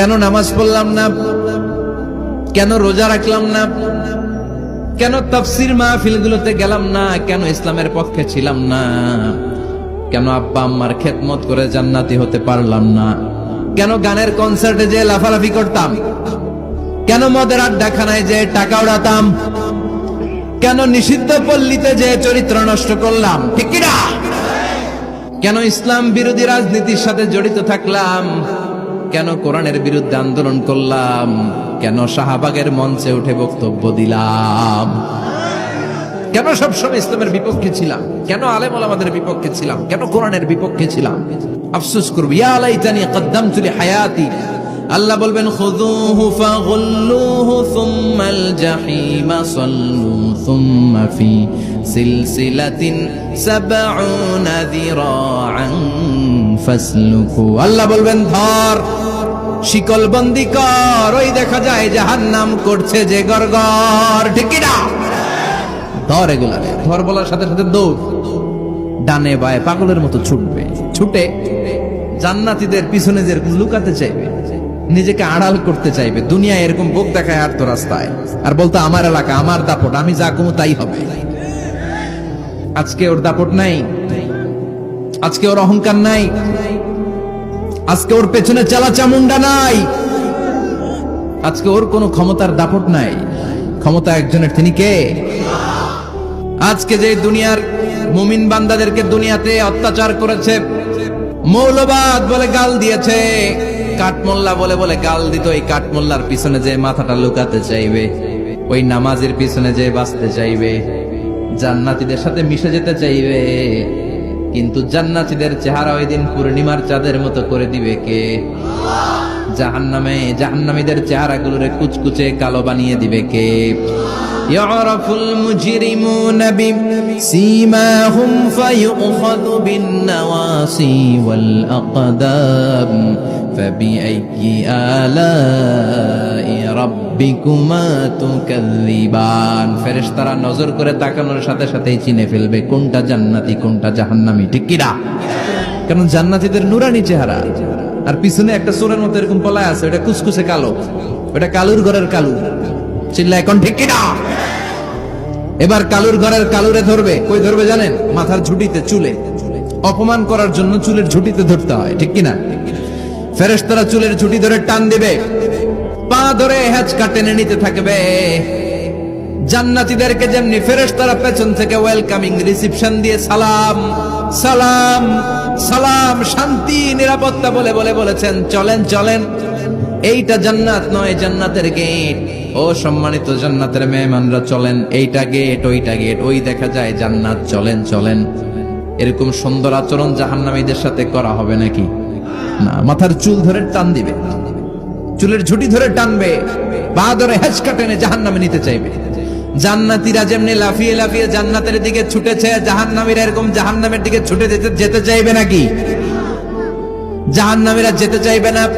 কেন নামাজ পড়লাম না? কেন রোজা রাখলাম না? কেন তফসির তাফসির মাহফিলগুলোতে গেলাম না? কেন ইসলামের পক্ষে ছিলাম না? কেন আব্বা আম্মার খেদমত করে জান্নাতি হতে পারলাম না? কেন গানের কনসার্টে যে লাফালাফি করতাম? কেন মদের আড্ডাখানায় যে টাকা উড়াতাম? কেন নিষিদ্ধ পল্লীতে যে চরিত্র নষ্ট করলাম? কেন ইসলাম বিরোধী রাজনীতির সাথে জড়িত থাকলাম? কেন কোরআনের বিরুদ্ধে আন্দোলন করলাম? কেন শাহবাগের মঞ্চে উঠে বক্তব্য দিলাম? কেন সবসময় ইসলামের বিপক্ষে ছিলাম? কেন আলেম আমাদের বিপক্ষে ছিলাম? কেন কোরআনের বিপক্ষে ছিলাম? আফসোস করবি, ইয়া কদ্দাম কদ্দামতু হায়াতি আল্লাহ বলবেন সুম্মাল জাহিমা সিলসিলাতিন সাবউনা যিরাআন আল্লাহ বলবেন, ধর শিকল বন্দি কর, ওই দেখা যায় জাহান্নাম করছে যে গরগর ঠিক ধর এগুলারে ধর বলার সাথে সাথে দৌড়। ডানে বায়ে পাগলের মতো ছুটবে। ছুটে জান্নাতীদের পিছনে যেরকম লুকাতে চাইবে, নিজেকে আড়াল করতে চাইবে দুনিয়া এরকম বোক দেখায় আর তো রাস্তায়। আর বলতো, আমার এলাকা, আমার দাপট, আমি যা কমু তাই হবে। আজকে ওর দাপট নাই আজকে ওর অহংকার নাই। আজকে ওর পেছনে চালা চামুন্ডা নাই। আজকে ওর কোনো ক্ষমতার দাপট নাই। ক্ষমতা একজনের, তিনি কে? আজকে যে দুনিয়ার মুমিন বান্দাদেরকে দুনিয়াতে অত্যাচার করেছে, মৌলবাদ বলে গাল দিয়েছে, কাঠমোল্লা বলে বলে গাল দিত এই কাঠমোল্লার পিছনে যে মাথাটা লুকাতে চাইবে, ওই নামাজের পিছনে যে বাঁচতে চাইবে, জান্নাতিদের সাথে মিশে যেতে চাইবে। কিন্তু জান্নাতীদের চেহারা ওই দিন পূর্ণিমার চাঁদের মতো করে দিবে কে জাহান্নামে জাহান্নামীদের চেহারাগুলোরে কুচকুচে কালো বানিয়ে দিবে কে يعرف المجرمون بسيماهم فيؤخذ بالنواصي والأقدام فبأي آلاء রব্বিকুমা নজর করে তাকানোর সাথে সাথেই চিনে ফেলবে, কোনটা জান্নাতি, কোনটা জাহান্নামি। ঠিক কারণ নুরানি চেহারা। আর পিছনে একটা মতো এরকম পলায় আছে, ওটা কালো। ওটা কালুর ঘরের কালু। চিল্লা এখন, ঠিক এবার কালুর ঘরের কালুরে ধরবে। কই ধরবে জানেন? মাথার ঝুটিতে, চুলে। অপমান করার জন্য চুলের ঝুটিতে ধরতে হয়, ঠিক কিনা ফেরেশতারা চুলের ঝুটি ধরে টান দিবে। পা ধরে হ্যাচকা টেনে নিতে থাকবে। জান্নাতীদেরকে যেমনি ফেরেশতারা পেছন থেকে ওয়েলকামিং রিসিপশন দিয়ে সালাম সালাম সালাম, শান্তি, নিরাপত্তা বলে বলে বলেছেন, চলেন চলেন। এইটা জান্নাত নয়, জান্নাতের গেট ও সম্মানিত জান্নাতের মেহমানরা, চলেন, এইটা গেট ওইটা গেট ওই দেখা যায় জান্নাত, চলেন চলেন। এরকম সুন্দর আচরণ জাহান্নামীদের সাথে করা হবে নাকি? না, মাথার চুল ধরে টান দিবে। চুলের ঝুটি ধরে টানবে। পা ধরে হেঁচকা টেনে জাহান্নামে নিতে চাইবে। জান্নাতীরা যেমনি লাফিয়ে লাফিয়ে জান্নাতের দিকে ছুটেছে, জাহান্নামীরা এরকম জাহান্নামের দিকে ছুটে যেতে যেতে চাইবে নাকি? জাহান্নামীরা যেতে চাইবে না।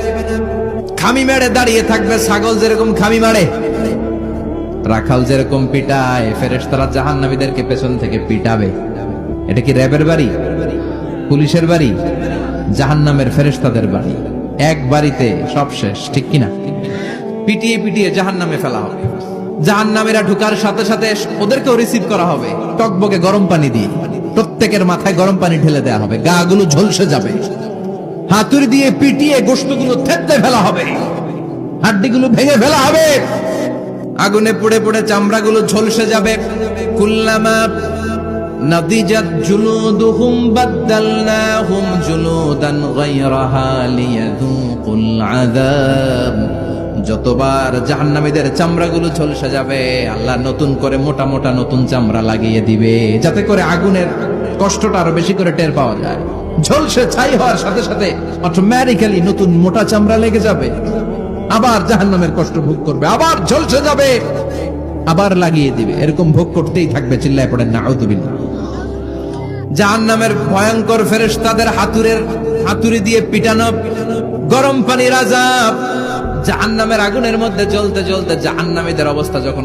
খামি মেরে দাঁড়িয়ে থাকবে, ছাগল যেরকম খামি মারে রাখাল যেরকম পিটায়, ফেরেশতারা জাহান্নামীদেরকে পেছন থেকে পিটাবে। এটা কি র্যাবের বাড়ি? পুলিশের বাড়ি? জাহান জাহান্নামের ফেরেশতাদের বাড়ি। এক বাড়িতে সব শেষ, ঠিক কিনা? পিটিয়ে পিটিয়ে জাহান্নামে ফেলা হবে। জাহান্নামীরা ঢুকার সাথে সাথে ওদেরকেও রিসিভ করা হবে। টকবকে গরম পানি দিয়ে। প্রত্যেকের মাথায় গরম পানি ঢেলে দেওয়া হবে। গা গুলো ঝলসে যাবে। হাতুড়ি দিয়ে পিটিয়ে গোস্তগুলো থেতলে ফেলা হবে। হাড্ডিগুলো ভেঙে ফেলা হবে। আগুনে পুড়ে পুড়ে চামড়াগুলো ঝলসে যাবে। কুল্লামা নদিজাত জুলুদুহুম বাদদালনাহুম জুলুদান গায়রাহা লিয়াযুকুল আযাব যতবার জাহান্নামীদের চামড়াগুলো ঝলসে যাবে, আল্লাহ নতুন করে মোটা মোটা নতুন চামড়া লাগিয়ে দিবে, যাতে করে আগুনের কষ্টটা আরও বেশি করে টের পাওয়া যায়। ঝলসে ছাই হওয়ার সাথে সাথে অটোমেটিক্যালি নতুন মোটা চামড়া লেগে যাবে। আবার জাহান্নামের কষ্ট ভোগ করবে, আবার ঝলসে যাবে, আবার লাগিয়ে দিবে। এরকম ভোগ করতেই থাকবে, চিল্লায় পড়েন না আউদুবিল্লাহ জাহান্নামের ভয়ঙ্কর ফেরেশ তাদের হাতুরের হাতুড়ি দিয়ে পিটানো গরম পানির আজাব। জাহান্নামের আগুনের মধ্যে চলতে জ্বলতে জাহান্নামীদের অবস্থা যখন